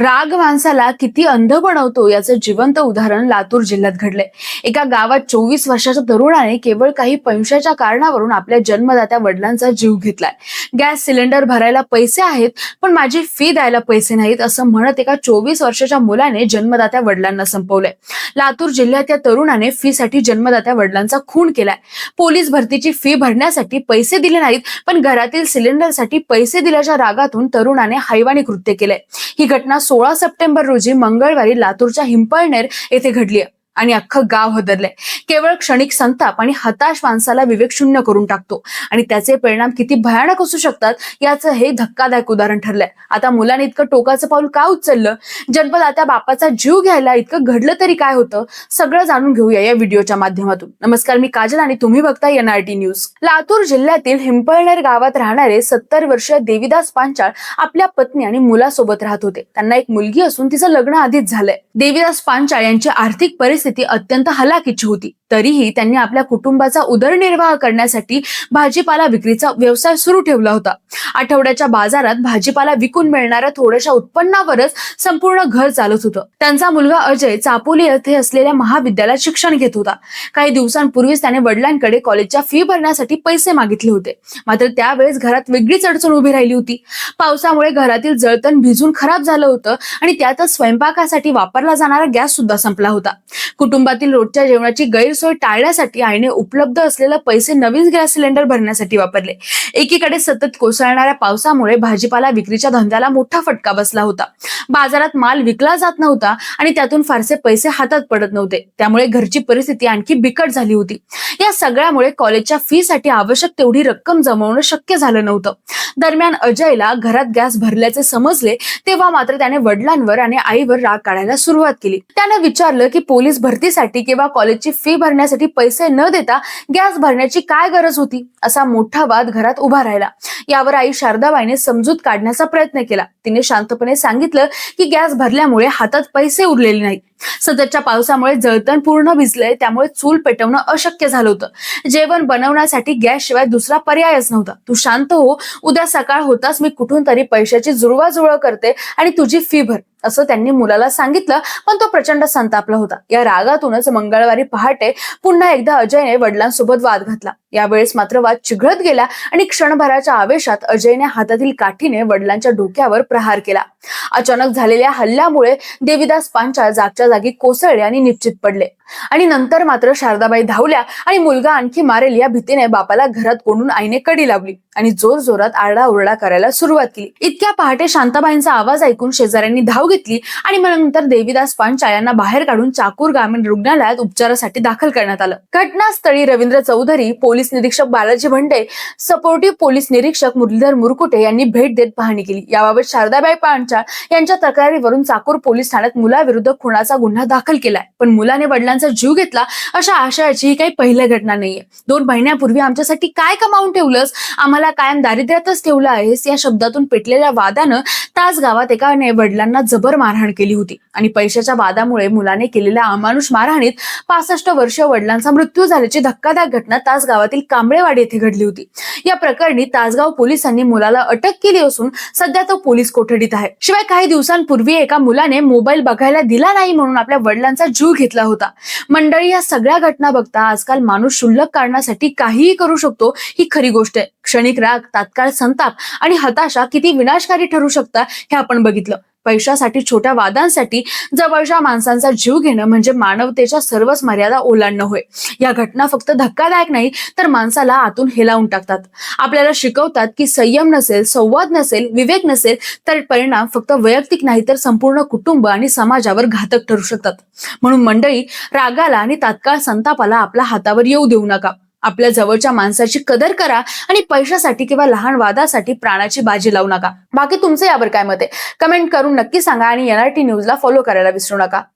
राग माणसाला किती अंध बनवतो याचं जिवंत उदाहरण लातूर जिल्ह्यात घडले एका गावात चोवीस वर्षाच्या तरुणाने केवळ काही पैशाच्या कारणावरून आपल्या जन्मदात्या वडिलांचा जीव घेतलाय. गॅस सिलेंडर भरायला पैसे आहेत पण माझी फी द्यायला पैसे नाहीत असं म्हणत एका चोवीस वर्षाच्या मुलाने जन्मदात्या वडिलांना संपवलंय. लातूर जिल्ह्यात या तरुणाने फी साठी जन्मदात्या वडिलांचा खून केलाय. पोलीस भरतीची फी भरण्यासाठी पैसे दिले नाहीत पण घरातील सिलेंडरसाठी पैसे दिल्याच्या रागातून तरुणाने हैवानी कृत्य केलंय. ही घटना सोळा सप्टेंबर रोजी मंगळवारी लातूरच्या हिंपळनेर येथे घडली आहे आणि अख्खं गाव हदरलंय. केवळ क्षणिक संताप आणि हताश माणसाला विवेकशून्य करून टाकतो. आणि त्याचे परिणाम किती भयानक असू शकतात याचं हे धक्कादायक उदाहरण ठरलंय. आता मुलाने इतकं टोकाचं पाऊल का उचललं? जन्मदात्या बापाचा जीव घ्यायला इतकं घडलं तरी काय होतं? सगळं जाणून घेऊया या व्हिडिओच्या माध्यमातून. नमस्कार मी काजल आणि तुम्ही बघता एनआरटी न्यूज. लातूर जिल्ह्यातील हिंपळनेर गावात राहणारे सत्तर वर्षीय देवीदास पांचाळ आपल्या पत्नी आणि मुलासोबत राहत होते. त्यांना एक मुलगी असून तिचं लग्न आधीच झालंय. देवीदास पांचाळ यांची आर्थिक परिस्थिती अत्यंत हलाखीची होती. तरीही त्यांनी आपल्या कुटुंबाचा उदरनिर्वाह करण्यासाठी भाजीपाला विक्रीचा व्यवसाय सुरू ठेवला होता. आठवड्याच्या बाजारात भाजीपाला विकून मिळणाऱ्या थोड्याशा उत्पन्नावरच संपूर्ण घर चालत होतं. त्यांचा मुलगा अजय चापोली येथे असलेल्या महाविद्यालयात शिक्षण घेत होता. काही दिवसांपूर्वीच त्याने वडिलांकडे कॉलेजच्या फी भरण्यासाठी पैसे मागितले होते. मात्र त्यावेळेस घरात वेगळीच अडचण उभी राहिली होती. पावसामुळे घरातील जळतण भिजून खराब झालं होतं आणि त्यातच स्वयंपाकासाठी वापरला जाणारा गॅस सुद्धा संपला होता. कुटुंबातील रोजच्या जेवणाची गैरसोय टाळण्यासाठी आईने उपलब्ध असलेले पैसे नवीन गॅस सिलेंडर भरण्यासाठी वापरले. एकीकडे सतत कोसळणाऱ्या पावसामुळे भाजीपाला विक्रीच्या धंद्याला मोठा फटका बसला होता. बाजारात माल विकला जात नव्हता आणि त्यातून फारसे पैसे हातात पडत नव्हते. त्यामुळे घरची परिस्थिती आणखी बिकट झाली होती. या सगळ्यामुळे कॉलेजच्या फी साठी आवश्यक तेवढी रक्कम जमवणं शक्य झालं नव्हतं. दरम्यान अजयला घरात गॅस भरल्याचे समजले तेव्हा मात्र त्याने वडिलांवर आणि आईवर राग काढायला सुरुवात केली. त्यानं विचारलं की पोलीस भरतीसाठी किंवा कॉलेजची फी भरण्यासाठी पैसे न देता गॅस भरण्याची काय गरज होती? असा मोठा वाद घरात उभा राहिला. यावर आई शारदाबाईने समजूत काढण्याचा प्रयत्न केला. तिने शांतपणे सांगितलं की गॅस भरल्यामुळे हातात पैसे उरलेले नाही सततच्या पावसामुळे जळतण पूर्ण भिजलंय त्यामुळे चूल पेटवणं अशक्य झालं होतं. जेवण बनवण्यासाठी गॅस शिवाय दुसरा पर्यायच नव्हता. तू शांत हो उद्या सकाळ होताच मी कुठून तरी पैशाची जुळवाजुळव करते आणि तुझी फी भर. असं त्यांनी मुलाला सांगितलं. पण तो प्रचंड संतापला होता. या रागातूनच मंगळवारी पहाटे पुन्हा एकदा अजयने वडिलांसोबत वाद घातला. यावेळेस मात्र वाद चिघळत गेला आणि क्षणभराच्या आवेशात अजयने हातातील काठीने वडिलांच्या डोक्यावर प्रहार केला. अचानक झालेल्या हल्ल्यामुळे देवीदास पांचाळ जागच्या जागी कोसळले आणि निश्चित पडले. आणि नंतर मात्र शारदाबाई धावल्या आणि मुलगा आणखी मारेल या भीतीने बापाला घरात कोंडून आईने कडी लावली आणि जोर जोरात आरडाओरडा करायला सुरुवात केली. इतक्या पहाटे शांताबाईंचा आवाज ऐकून शेजाऱ्यांनी धाव घेतली आणि मग नंतर देवीदास पांचाळ यांना बाहेर काढून चाकूर ग्रामीण रुग्णालयात उपचारासाठी दाखल करण्यात आलं. घटनास्थळी रवींद्र चौधरी पोलीस निरीक्षक बालाजी भंडे सपोर्टिव्ह पोलीस निरीक्षक मुरलीधर मुरकुटे यांनी भेट देत पाहणी केली. याबाबत शारदाबाई पांचाळ यांच्या तक्रारीवरून चाकूर पोलीस ठाण्यात मुलाविरुद्ध खुनाचा गुन्हा दाखल केलाय. पण मुलाने मुलांचा जीव घेतला अशा आशयाची ही काही पहिल्या घटना नाहीये. दोन महिन्यापूर्वी आमच्यासाठी काय कमावून ठेवलंस? आम्हाला कायम दारिद्र्यातच ठेवलं आहेस. या शब्दातून पेटलेल्या वादानं तास गावात एका वडिलांना जबर मारहाण केली होती. आणि पैशाच्या वादामुळे मुलाने केलेल्या अमानुष मारहाणीत पासष्ट वर्ष वडिलांचा मृत्यू झाल्याची धक्कादायक घटना तास गावातील कांबळेवाडी येथे घडली होती. या प्रकरणी तासगाव पोलिसांनी मुलाला अटक केली असून सध्या तो पोलीस कोठडीत आहे. शिवाय काही दिवसांपूर्वी एका मुलाने मोबाईल बघायला दिला नाही म्हणून आपल्या वडिलांचा जीव घेतला होता. मंडळी या सगळ्या घटना बघता आजकाल माणूस क्षुल्लक कारणासाठी काहीही करू शकतो ही खरी गोष्ट आहे. क्षणिक राग तात्काळ संताप आणि हताशा किती विनाशकारी ठरू शकता हे आपण बघितलं. पैशासाठी छोट्या वादांसाठी जवळच्या माणसांचा जीव घेणं म्हणजे मानवतेच्या सर्वच मर्यादा ओलांडणं होय. या घटना फक्त धक्कादायक नाही तर माणसाला आतून हेलावून टाकतात. आपल्याला शिकवतात की संयम नसेल संवाद नसेल विवेक नसेल तर परिणाम फक्त वैयक्तिक नाही तर संपूर्ण कुटुंब आणि समाजावर घातक ठरू शकतात. म्हणून मंडळी रागाला आणि तात्काळ संतापाला आपल्या हातावर येऊ देऊ नका. आपल्या जवळच्या माणसाची कदर करा आणि पैशासाठी किंवा लहान वादासाठी प्राणाची बाजी लावू नका. बाकी तुमचं यावर काय मत आहे? कमेंट करून नक्की सांगा आणि एनआरटी न्यूजला फॉलो करायला विसरू नका.